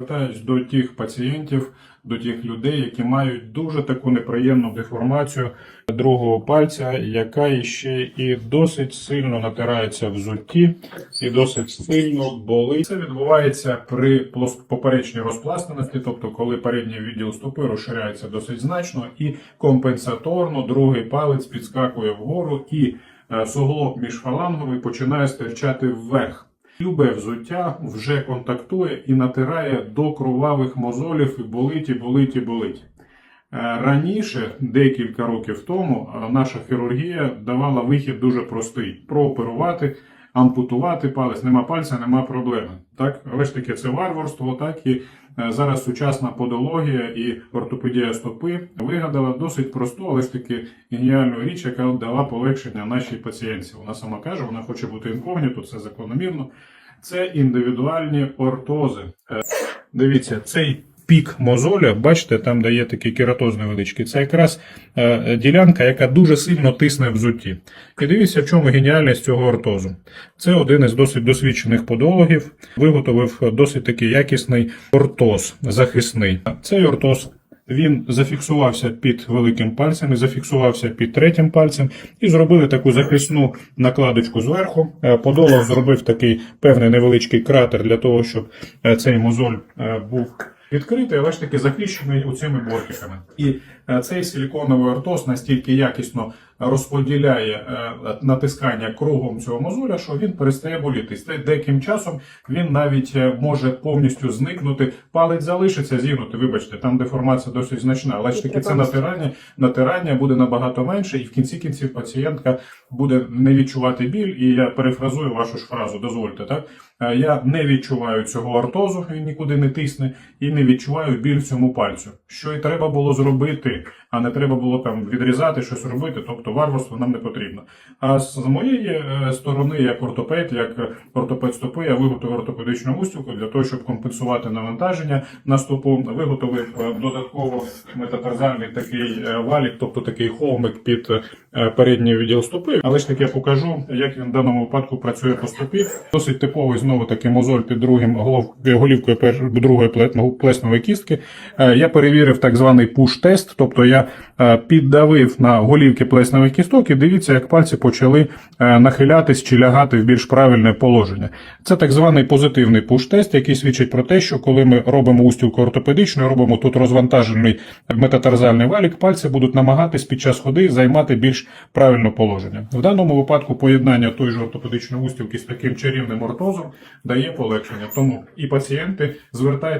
Звертаюсь до тих пацієнтів, до тих людей, які мають дуже таку неприємну деформацію другого пальця, яка іще і досить сильно натирається в зутті, і досить сильно болить. Це відбувається при поперечній розпластаності, тобто коли передній відділ стопи розширяється досить значно, і компенсаторно другий палець підскакує вгору, і е, суглоб міжфаланговий починає стирчати вверх. Любе взуття вже контактує і натирає до кровавих мозолів і болить, і болить, і болить. Е, Раніше, декілька років тому, е, наша хірургія давала вихід дуже простий: прооперувати, ампутувати палець, нема пальця, нема проблеми. Так, але ж таки це варварство, так і е, зараз сучасна подологія і ортопедія стопи вигадала досить просту, але ж таки геніальну річ, яка дала полегшення нашій пацієнтці. Вона сама каже, вона хоче бути інкогніто, це закономірно. Це індивідуальні ортози. Е, Дивіться, цей пік мозоля, бачите, там де є такий кератоз невеличкий, це якраз е, ділянка, яка дуже сильно тисне в зутті. І дивіться, в чому геніальність цього ортозу. Це один із досить досвідчених подологів, виготовив досить такий якісний ортоз захисний. Цей ортоз. Він зафіксувався під великим пальцем і зафіксувався під третім пальцем, і зробили таку захисну накладочку зверху. Е, Подолов зробив такий певний невеличкий кратер для того, щоб е, цей мозоль був відкритий, але ж таки захищений оцими бортиками. І е, цей силіконовий ортоз настільки якісно розподіляє е, натискання кругом цього мозоля, що він перестає боліти. З деяким часом він навіть е, може повністю зникнути. Палець залишиться зігнути. Вибачте, там деформація досить значна, але ж таки це натирання, натирання буде набагато менше, і в кінці кінців пацієнтка буде не відчувати біль. І я перефразую вашу ж фразу, дозвольте, так? Е, Я не відчуваю цього ортозу, він нікуди не тисне, і не відчуваю біль в цьому пальцю. Що і треба було зробити, а не треба було там відрізати щось робити, тобто варварство нам не потрібно. А з моєї е, сторони, як ортопед, як ортопед стопи, я виготовив ортопедичну устілку для того, щоб компенсувати навантаження на стопу. Виготовив е, додатково метатарзальний такий е, валік, тобто такий холмик під передній відділ стопи. Але ж таки я покажу, як він в даному випадку працює по стопі. Досить типовий знову таки мозоль під другим голівкою другої плет- плеснової кістки. Е, Я перевірив так званий пуш-тест, тобто я е, піддавив на голівки плесневих кісток і дивіться, як пальці почали е, нахилятись чи лягати в більш правильне положення. Це так званий позитивний пуш-тест, який свідчить про те, що коли ми робимо устілку ортопедичну, робимо тут розвантажений метатарзальний валік, пальці будуть намагатись під час ходи займати більш правильне положення. В даному випадку поєднання той же ортопедичної устілки з таким чарівним ортозом дає полегшення. Тому і пацієнти звертайте